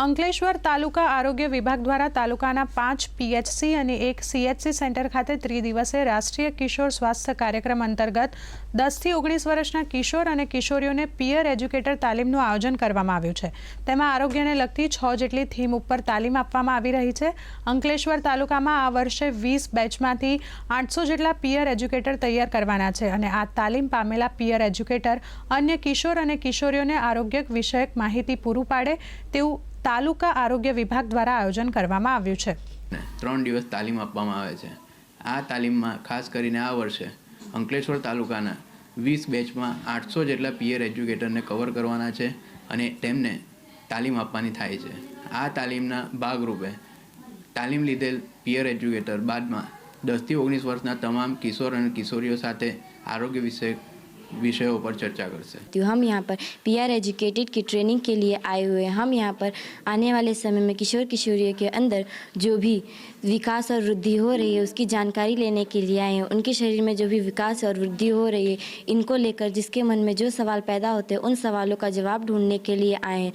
અંકલેશ્વર તાલુકા આરોગ્ય વિભાગ દ્વારા તાલુકાના પાંચ પીએચસી અને એક સીએચસી સેન્ટર ખાતે ત્રિદિવસીય રાષ્ટ્રીય કિશોર સ્વાસ્થ્ય કાર્યક્રમ અંતર્ગત દસથી ઓગણીસ વર્ષના કિશોર અને કિશોરીઓને પિયર એજ્યુકેટર તાલીમનું આયોજન કરવામાં આવ્યું છે. તેમાં આરોગ્યને લગતી છ જેટલી થીમ ઉપર તાલીમ આપવામાં આવી રહી છે. અંકલેશ્વર તાલુકામાં આ વર્ષે વીસ બેચમાંથી આઠસો જેટલા પિયર એજ્યુકેટર તૈયાર કરવાના છે અને આ તાલીમ પામેલા પિયર એજ્યુકેટર અન્ય કિશોર અને કિશોરીઓને આરોગ્ય વિષયક માહિતી પૂરું પાડે તેવું તાલુકા આરોગ્ય વિભાગ દ્વારા આયોજન કરવામાં આવ્યું છે. ત્રણ દિવસ તાલીમ આપવામાં આવે છે. આ તાલીમમાં ખાસ કરીને આ વર્ષે અંકલેશ્વર તાલુકાના વીસ બેચમાં આઠસો જેટલા પિયર એજ્યુકેટરને કવર કરવાના છે અને તેમને તાલીમ આપવાની થાય છે. આ તાલીમના ભાગરૂપે તાલીમ લીધેલ પિયર એજ્યુકેટર બાદમાં દસથી ઓગણીસ વર્ષના તમામ કિશોર અને કિશોરીઓ સાથે આરોગ્ય विषयों पर चर्चा कर सकती तो हूँ हम यहाँ पर पीआर एजुकेटेड की ट्रेनिंग के लिए आए हुए हैं। हम यहाँ पर आने वाले समय में किशोर किशोरियों के अंदर जो भी विकास और वृद्धि हो रही है, उसकी जानकारी लेने के लिए आए हैं। उनके शरीर में जो भी विकास और वृद्धि हो रही है, इनको लेकर जिसके मन में जो सवाल पैदा होते हैं, उन सवालों का जवाब ढूँढने के लिए आए हैं।